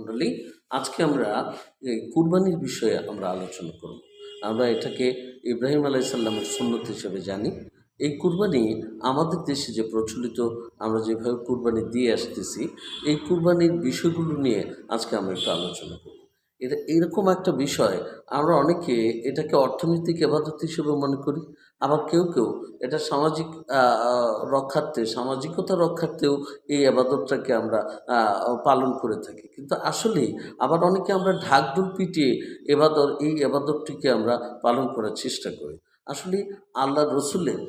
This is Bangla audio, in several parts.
মণ্ডলী আজকে আমরা কুরবানির বিষয়ে আমরা আলোচনা করব। আমরা এটাকে ইব্রাহিম আলাইসাল্লামের সুন্নত হিসেবে জানি। এই কুরবানি আমাদের দেশে যে প্রচলিত, আমরা যেভাবে কুরবানি দিয়ে আসতেছি, এই কুরবানির বিষয়গুলো নিয়ে আজকে আমরা একটু আলোচনা করব। এটা এরকম একটা বিষয়, আমরা অনেকে এটাকে অর্থনৈতিক এবাদত হিসেবে মনে করি আবার কেউ কেউ এটা সামাজিক রক্ষার্থে, সামাজিকতা রক্ষার্থেও এই আবাদতটাকে আমরা পালন করে থাকি। কিন্তু আসলে আবার অনেকে আমরা ঢাকঢোল পিটিয়ে এবাদত, এই এবাদতটিকে আমরা পালন করার চেষ্টা করি। আসলে আল্লাহ রসুলের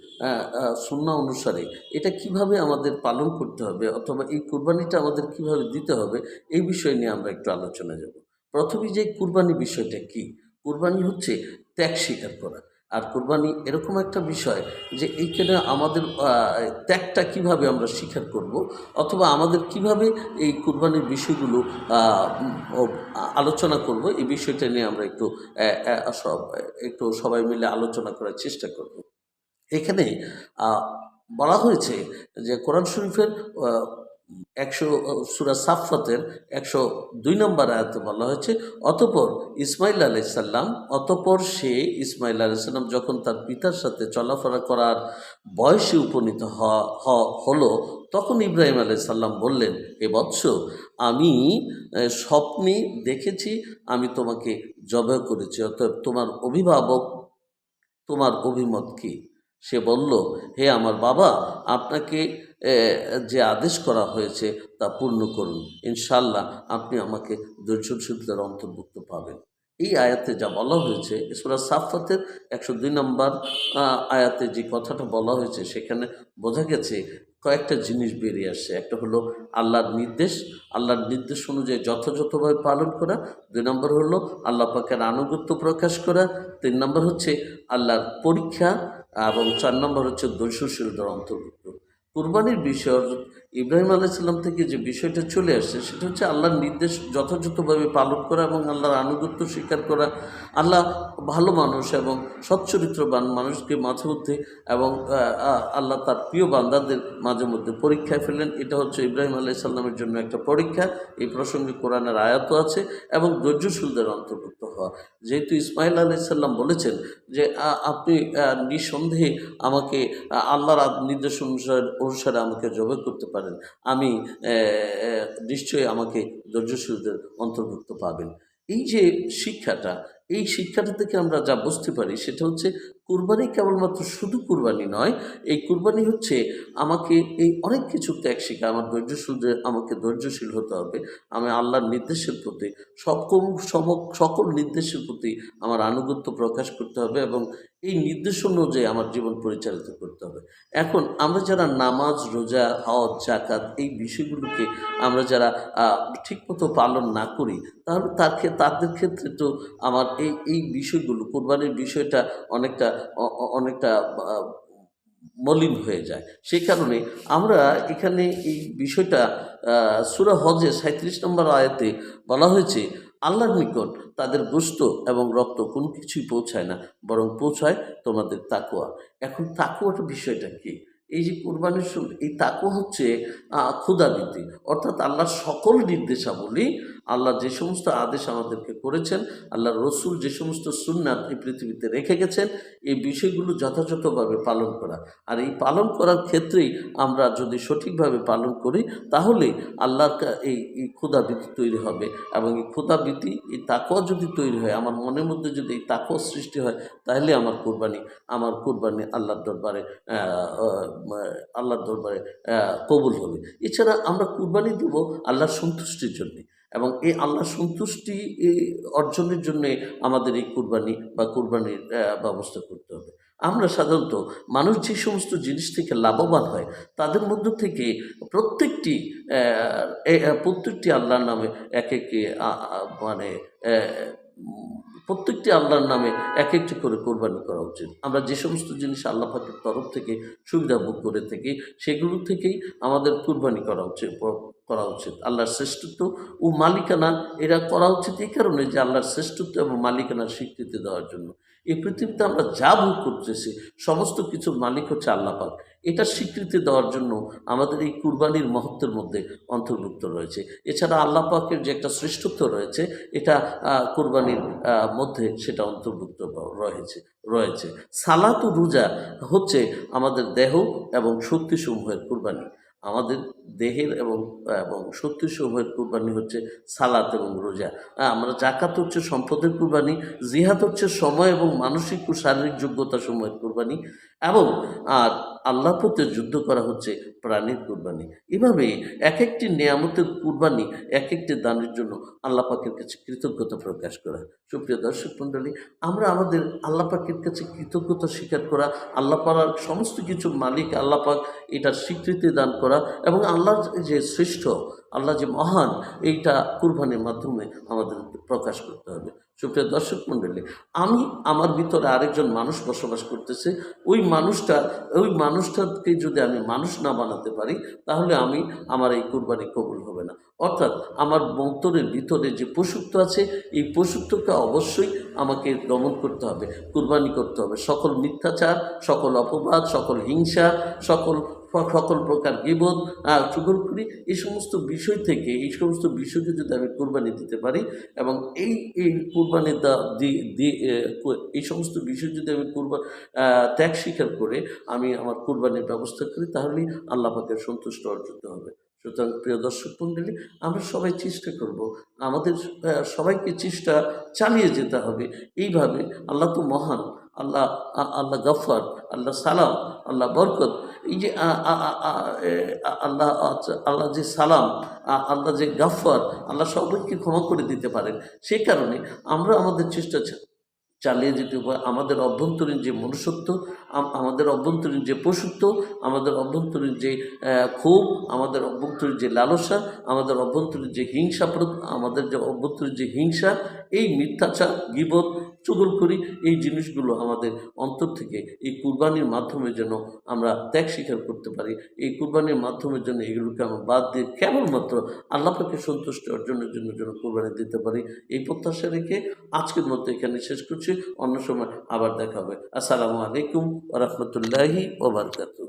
সুন্না অনুসারে এটা কীভাবে আমাদের পালন করতে হবে অথবা এই কুরবানিটা আমাদের কীভাবে দিতে হবে, এই বিষয় নিয়ে আমরা একটু আলোচনা যাব। প্রথমে যে কুরবানি বিষয়টা কি? কুরবানি হচ্ছে ত্যাগ স্বীকার করা। আর কুরবানি এরকম একটা বিষয় যে এইখানে আমাদের ত্যাগটা কীভাবে আমরা স্বীকার করব অথবা আমাদের কীভাবে এই কুরবানির বিষয়গুলো আলোচনা করব, এই বিষয়টা নিয়ে আমরা একটু সব, একটু সবাই মিলে আলোচনা করার চেষ্টা করব। এখানে বলা হয়েছে যে কোরআন শরীফের একশো সুরা সাফাতের একশো দুই নম্বর আয়াতে বলা হয়েছে, অতপর ইসমাইল আলাইসাল্লাম অতপর সে ইসমাইল আলাইসাল্লাম যখন তার পিতার সাথে চলাফেরা করার বয়সে উপনীত হলো, তখন ইব্রাহিম আলাইসাল্লাম বললেন এ বৎস, আমি স্বপ্নে দেখেছি, আমি তোমাকে জবে করেছি, অতএব তোমার অভিভাবক, তোমার অভিমত কি? সে বলল, হে আমার বাবা, আপনাকে যে আদেশ করা হয়েছে তা পূর্ণ করুন। ইনশাল্লাহ আপনি আমাকে ধৈর্যশীলদের অন্তর্ভুক্ত পাবেন। এই আয়াতে যা বলা হয়েছে সুরা সাফাতের একশো দুই নম্বর আয়াতে যে কথাটা বলা হয়েছে, সেখানে বোঝা গেছে কয়েকটা জিনিস বেরিয়ে আসছে। একটা হলো আল্লাহর নির্দেশ। আল্লাহর নির্দেশ অনুযায়ী যথাযথভাবে পালন করা। দুই নম্বর হলো আল্লাহ পাকের আনুগত্য প্রকাশ করা। তিন নম্বর হচ্ছে আল্লাহর পরীক্ষা। এবং চার নম্বর হচ্ছে দৈশশীলদের অন্তর্ভুক্ত। কুরবানির বিষয়, ইব্রাহিম আলাইসাল্লাম থেকে যে বিষয়টা চলে আসছে, সেটা হচ্ছে আল্লাহর নির্দেশ যথাযথভাবে পালন করা এবং আল্লাহর আনুগত্য স্বীকার করা। আল্লাহ ভালো মানুষ এবং সচ্চরিত্রবান মানুষকে মাঝে মধ্যে এবং আল্লাহ তার প্রিয় বান্দাদের মাঝে মধ্যে পরীক্ষায় ফেলেন এটা হচ্ছে ইব্রাহিম আলাইসাল্লামের জন্য একটা পরীক্ষা। এই প্রসঙ্গে কোরআনের আয়াতও আছে এবং ধৈর্যশীলদের অন্তর্ভুক্ত হওয়া। যেহেতু ইসমাইল আলাইসাল্লাম বলেছেন যে আপনি নিঃসন্দেহে আমাকে আল্লাহর নির্দেশ অনুসারে অনুসারে আমাকে জবে করতে পারেন। আমি নিশ্চয়ই আমাকে ধৈর্যশীলদের অন্তর্ভুক্ত পাবেন। এই যে শিক্ষাটা, এই শিক্ষাটা থেকে আমরা যা বুঝতে পারি সেটা হচ্ছে কুরবানি কেবলমাত্র শুধু কুরবানি নয়, এই কুরবানি হচ্ছে আমাকে এই অনেক কিছু ত্যাগ শিখা, আমার ধৈর্যশীলদের আমাকে ধৈর্যশীল হতে হবে, আমি আল্লাহর নির্দেশের প্রতি সকল সকল নির্দেশের প্রতি আমার আনুগত্য প্রকাশ করতে হবে এবং এই নির্দেশ অনুযায়ী আমার জীবন পরিচালিত করতে হবে। এখন আমরা যারা নামাজ, রোজা, হজ জাকাত এই বিষয়গুলোকে আমরা যারা ঠিকমতো পালন না করি তাহলে তার তাদের ক্ষেত্রে তো আমার এই এই বিষয়গুলো, কোরবানির বিষয়টা অনেকটা অনেকটা মলিন হয়ে যায়। সেই কারণে আমরা এখানে এই বিষয়টা সুরা সূরা হজে সাঁত্রিশ নম্বর আয়াতে বলা হয়েছে, আল্লাহর নিকট তাদের গোস্ত এবং রক্ত কোনো কিছুই পৌঁছায় না, বরং পৌঁছায় তোমাদের তাকুয়া এখন তাকুয়াটা বিষয়টা কি? এই যে কোরবানির এই তাকুয়া হচ্ছে আহ, ক্ষুধাবৃত্তি অর্থাৎ আল্লাহর সকল নির্দেশাবলী আল্লাহ যে সমস্ত আদেশ আমাদেরকে করেছেন আল্লাহ রসুল যে সমস্ত সুন্নাত এই পৃথিবীতে রেখে গেছেন এই বিষয়গুলো যথাযথভাবে পালন করা। আর এই পালন করার ক্ষেত্রেই আমরা যদি সঠিকভাবে পালন করি তাহলে আল্লাহর এই এই ক্ষুধাবৃত্তি তৈরি হবে। এবং এই ক্ষুধাবৃত্তি এই তাকওয়া যদি তৈরি হয় আমার মনের মধ্যে যদি এই তাকওয়া সৃষ্টি হয় তাহলে আমার কোরবানি আমার কোরবানি আল্লাহর দরবারে আল্লাহর দরবারে কবুল হবে। এছাড়া আমরা কুরবানি দেব আল্লাহর সন্তুষ্টির জন্য এবং এই আল্লাহর সন্তুষ্টি অর্জনের জন্য আমাদের এই কুরবানি বা কুরবানির ব্যবস্থা করতে হবে। আমরা সাধারণত মানুষ যে সমস্ত জিনিস থেকে লাভবান হয়, তাদের মধ্য থেকে প্রত্যেকটি প্রত্যেকটি আল্লাহর নামে এক আ- মানে প্রত্যেকটি আল্লাহর নামে এক একটি করে কোরবানি করা উচিত। আমরা যে সমস্ত জিনিস আল্লাহ পাকের তরফ থেকে সুবিধা ভোগ করে থাকি, সেগুলো থেকেই আমাদের কোরবানি করা উচিত করা উচিত। আল্লাহর শ্রেষ্ঠত্ব ও মালিকানা এরা করা উচিত এই কারণে যে আল্লাহর শ্রেষ্ঠত্ব এবং মালিকানার স্বীকৃতি দেওয়ার জন্য। এই পৃথিবীতে আমরা যা ভোগ করতেছি, সমস্ত কিছুর মালিক হচ্ছে আল্লাপাক এটা স্বীকৃতি দেওয়ার জন্য আমাদের এই কুরবানির মহত্বের মধ্যে অন্তর্ভুক্ত রয়েছে। এছাড়া আল্লাহ পাকের যে একটা শ্রেষ্ঠত্ব রয়েছে, এটা কুরবানির মধ্যে সেটা অন্তর্ভুক্ত রয়েছে রয়েছে। সালাত রোজা হচ্ছে আমাদের দেহ এবং শক্তিসমূহের কুরবানি। আমাদের দেহের এবং এবং সময়ের কুরবানি হচ্ছে সালাত এবং রোজা। হ্যাঁ আমরা জাকাত হচ্ছে সম্পদের কুরবানি, জিহাদ হচ্ছে সময় এবং মানসিক ও শারীরিক যোগ্যতা সময়ের কুরবানি। এবং আর আল্লাহ পথে যুদ্ধ করা হচ্ছে প্রাণীর কুরবানি। এভাবে এক একটি নিয়ামতের কুরবানি এক একটি দানের জন্য আল্লাহ পাকের কাছে কৃতজ্ঞতা প্রকাশ করা। সুপ্রিয় দর্শক মণ্ডলী, আমরা আমাদের আল্লাহ পাকের কাছে কৃতজ্ঞতা স্বীকার করা, আল্লাহ পাড়ার সমস্ত কিছু মালিক আল্লাহ পাক এটার স্বীকৃতি দান করা এবং আল্লাহর যে শ্রেষ্ঠ আল্লাহ যে মহান, এইটা কুরবানির মাধ্যমে আমাদের প্রকাশ করতে হবে। সুপ্রিয় দর্শক মণ্ডলী, আমি আমার ভিতরে আরেকজন মানুষ বসবাস করতেছে। ওই মানুষটা, ওই মানুষটাকে যদি আমি মানুষ না বানাতে পারি, তাহলে আমি আমার এই কুরবানি কবুল হবে না। অর্থাৎ আমার বন্তরের ভিতরে যে পশুত্ব আছে, এই পশুত্বকে অবশ্যই আমাকে দমন করতে হবে, কুরবানি করতে হবে। সকল মিথ্যাচার, সকল অপবাদ, সকল হিংসা, সকল সকল প্রকার গিবদ চুগলখুরি এই সমস্ত বিষয় থেকে এই সমস্ত বিষয়কে যদি আমি কোরবানি দিতে পারি এবং এই এই কোরবানি এই সমস্ত বিষয় যদি আমি কুরবা আহ, ত্যাগ স্বীকার করে আমি আমার কুরবানির ব্যবস্থা করি তাহলেই আল্লাহ পাকের সন্তুষ্ট অর্জিত হবে। সুতরাং প্রিয় দর্শক মণ্ডলী আমরা সবাই চেষ্টা করব আমাদের সবাইকে চেষ্টা চালিয়ে যেতে হবে। এইভাবে আল্লাহ তো মহান আল্লাহ আল্লাহ গফর আল্লাহ সালাম আল্লাহ বরকত এই যে আল্লাহ আল্লাহ যে সালাম আল্লাহ যে গফর আল্লাহ সবাইকে ক্ষমা করে দিতে পারেন। সেই কারণে আমরা আমাদের চেষ্টা চালিয়ে যেতে হবে। আমাদের অভ্যন্তরীণ যে মনুষ্যত্ব আমাদের অভ্যন্তরীণ যে পশুত্ব, আমাদের অভ্যন্তরীণ যে ক্ষোভ, আমাদের অভ্যন্তরীণ যে লালসা, আমাদের অভ্যন্তরীণ যে হিংসা আমাদের যে অভ্যন্তরীণ যে হিংসা, এই মিথ্যাচার, গিবত চুগলখড়ি এই জিনিসগুলো আমাদের অন্তর থেকে এই কুরবানির মাধ্যমে যেন আমরা ত্যাগ স্বীকার করতে পারি। এই কুরবানির মাধ্যমে যেন এগুলোকে আমরা বাদ দিয়ে কেবলমাত্র আল্লাহ পাকে সন্তুষ্ট অর্জনের জন্য যেন কুরবানি দিতে পারি, এই প্রত্যাশা রেখে আজকের মতো এখানে শেষ করছি। অন্য সময় আবার দেখা হবে। আসসালামু আলাইকুম রহমতুল্লাহি ওবরকাতুহ